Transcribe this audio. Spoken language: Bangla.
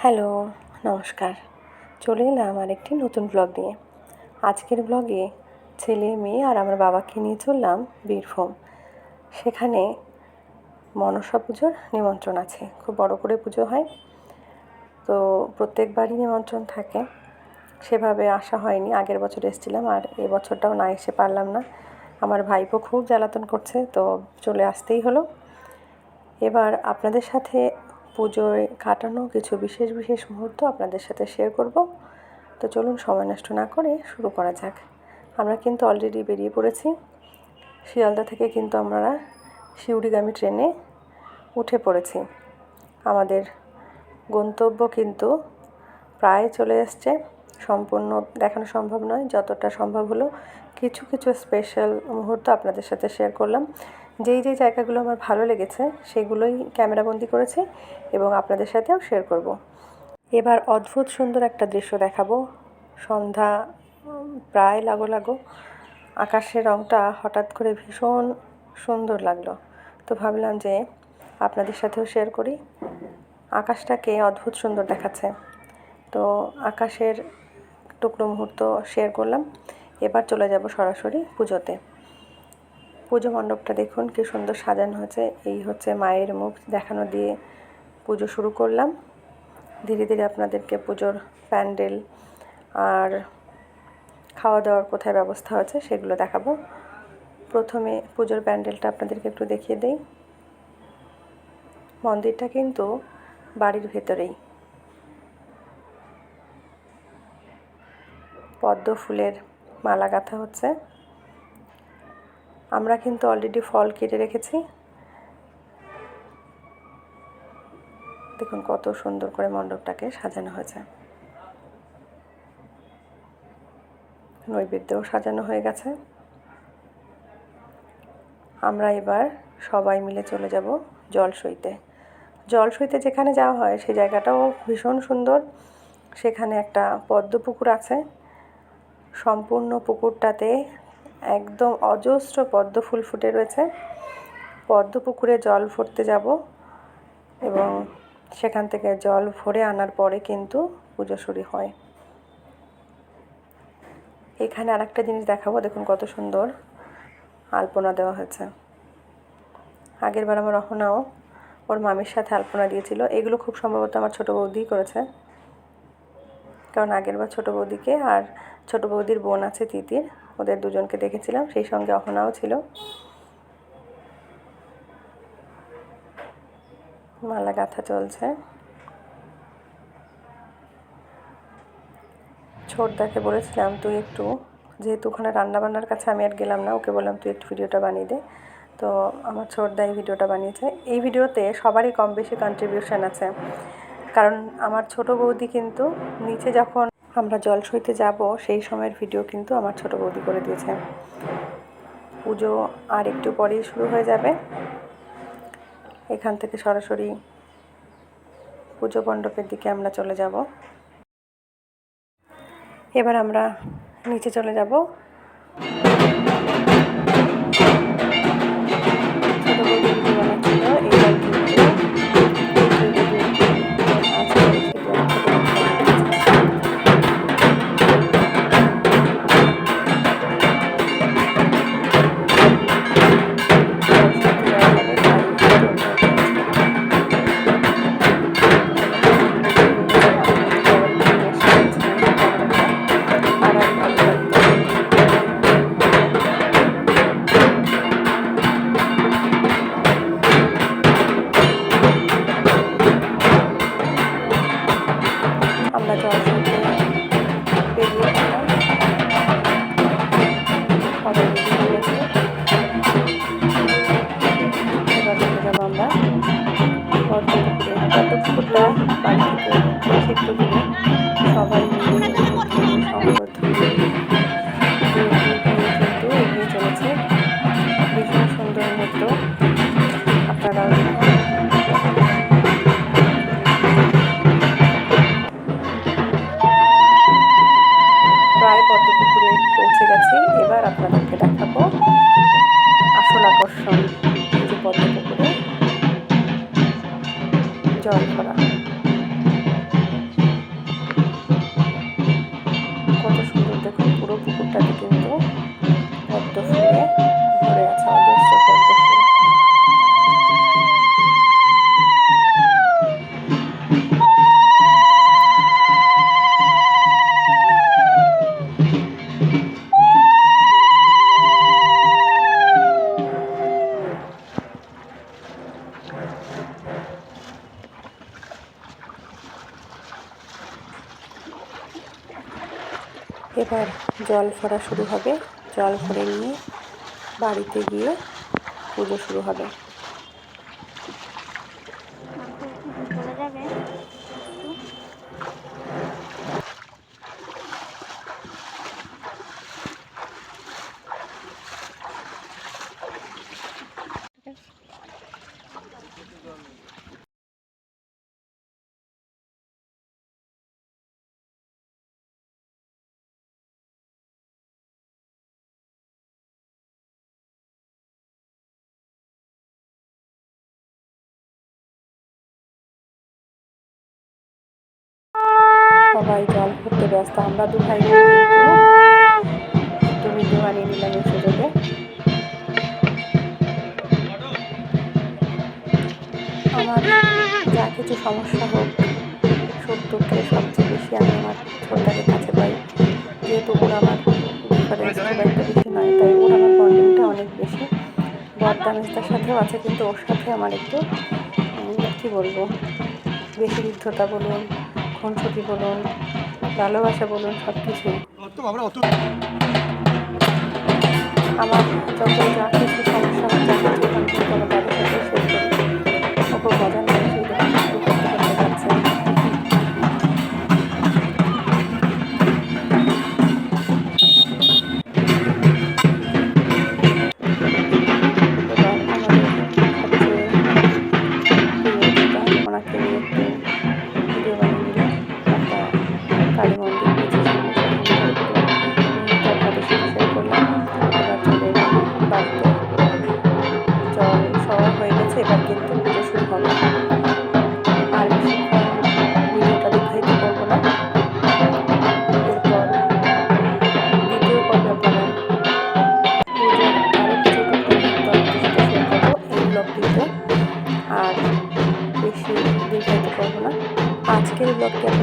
হ্যালো, নমস্কার। চলে এলাম আর একটি নতুন ব্লগ নিয়ে। আজকের ব্লগে ছেলে, মেয়ে আর আমার বাবাকে নিয়ে চললাম বীরভূম। সেখানে মনসা পুজোর নিমন্ত্রণ আছে। খুব বড় করে পুজো হয়। তো প্রত্যেকবারই নিমন্ত্রণ থাকে। সেভাবে আসা হয়নি। আগের বছর এসেছিলাম আর এবছরটাও না এসে পারলাম না। আমার ভাইপো খুব জ্বালাতন করছে, তো চলে আসতেই হলো। এবার আপনাদের সাথে পুজোয় কাটানো কিছু বিশেষ বিশেষ মুহূর্ত আপনাদের সাথে শেয়ার করব। তো চলুন সময় নষ্ট না করে শুরু করা যাক। আমরা কিন্তু অলরেডি বেরিয়ে পড়েছি। শিয়ালদা থেকে কিন্তু আমরা শিউড়িগামী ট্রেনে উঠে পড়েছি। আমাদের গন্তব্য কিন্তু প্রায় চলে এসছে সম্পূর্ণ দেখানো সম্ভব নয়। যতটা সম্ভব হলো কিছু কিছু স্পেশাল মুহূর্ত আপনাদের সাথে শেয়ার করলাম। যেই যেই জায়গাগুলো আমার ভালো লেগেছে সেগুলোই ক্যামেরাবন্দি করেছি এবং আপনাদের সাথেও শেয়ার করব। এবার অদ্ভুত সুন্দর একটা দৃশ্য দেখাবো। সন্ধ্যা প্রায় লাগো লাগো। আকাশের রঙটা হঠাৎ করে ভীষণ সুন্দর লাগল। তো ভাবলাম যে আপনাদের সাথেও শেয়ার করি। আকাশটাকে অদ্ভুত সুন্দর দেখাচ্ছে। তো আকাশের টুকরো মুহূর্ত শেয়ার করলাম। এবার চলে যাব সরাসরি পুজোতে। পুজো মণ্ডপটা দেখুন, কি সুন্দর সাজানো হয়েছে। এই হচ্ছে মায়ের মুখ দেখানো দিয়ে পুজো শুরু করলাম। ধীরে ধীরে আপনাদেরকে পুজোর প্যান্ডেল আর খাওয়া দাওয়ার কোথায় ব্যবস্থা হয়েছে সেগুলো দেখাবো। প্রথমে পুজোর প্যান্ডেলটা আপনাদেরকে একটু দেখিয়ে দেই। মন্দিরটা কিন্তু বাড়ির ভেতরেই। পদ্ম ফুলের মালা গাঁথা হচ্ছে। আমরা কিন্তু অলরেডি ফল কেটে রেখেছি। দেখুন কত সুন্দর করে মণ্ডপটাকে সাজানো হয়েছে। নৈবেদ্যও সাজানো হয়ে গেছে। আমরা এবার সবাই মিলে চলে যাব জল সইতে জল সইতে যেখানে যাওয়া হয় সেই জায়গাটাও ভীষণ সুন্দর। সেখানে একটা পদ্ম পুকুর আছে। সম্পূর্ণ পুকুরটাতে একদম অজস্র পদ্ম ফুল ফুটে রয়েছে। পদ্ম পুকুরে জল ভরতে যাব এবং সেখান থেকে জল ভরে আনার পরে কিন্তু পুজো শুরু হয়। এখানে আর একটা জিনিস দেখাবো, দেখুন কত সুন্দর আলপনা দেওয়া হয়েছে। আগের বার আমার রহনাও ওর মামির সাথে আলপনা দিয়েছিল। এগুলো খুব সম্ভবত আমার ছোটো বৌদিই করেছে। কারণ আগের বার ছোটো বৌদিকে আর ছোটো বৌদির বোন আছে তিতির ওদের দুজনকে দেখেছিলাম, সেই সঙ্গে অহনাও ছিল। মালা গাঁথা চলছে। ছোটদাকে বলেছিলাম, তুই একটু, যেহেতু ওখানে রান্নাবান্নার কাছে আমি আর গেলাম না, ওকে বললাম তুই একটু ভিডিওটা বানিয়ে দে। তো আমার ছোটদা এই ভিডিওটা বানিয়েছে। এই ভিডিওতে সবারই কম বেশি কন্ট্রিবিউশন আছে। কারণ আমার ছোট বৌদি কিন্তু নিচে যখন আমরা জল সইতে যাব, সেই সময়ের ভিডিও কিন্তু আমার ছোট বৌদি করে দিয়েছে। পুজো আর একটু পরেই শুরু হয়ে যাবে। এখান থেকে সরাসরি পুজো মণ্ডপের দিকে আমরা চলে যাব। এবার আমরা নিচে চলে যাব। আমরা পদ্মপুকুরে পদ্মপুকুরটা বাড়ি থেকে পদ্মপুকুরে জল ভরা এবার জল ভরা শুরু হবে। জল ভরে নিয়ে বাড়িতে গিয়ে পুজো শুরু হবে। সবাই জল ভরতে ব্যস্ত, আমরা দু ভাই একটু ভিডিও বানিয়ে নিলাম সুযোগে। আমার যা কিছু সমস্যা হোক, সুখ দুঃখে সবচেয়ে বেশি আমি আমার ছোটটাকে কাছে পাই। যেহেতু ওর আমার বেশি নয়, তাই ওর আমার বন্ডিংটা অনেক বেশি। বর্তামিস্তার সাথেও আছে, কিন্তু ওর সাথে আমার একটু কী বলব, বেশি বৃদ্ধতা বলুন খুনসুটি বলুন ভালোবাসা বলুন সব কিছুই আমার যখন যা কিছু সমস্যা করতে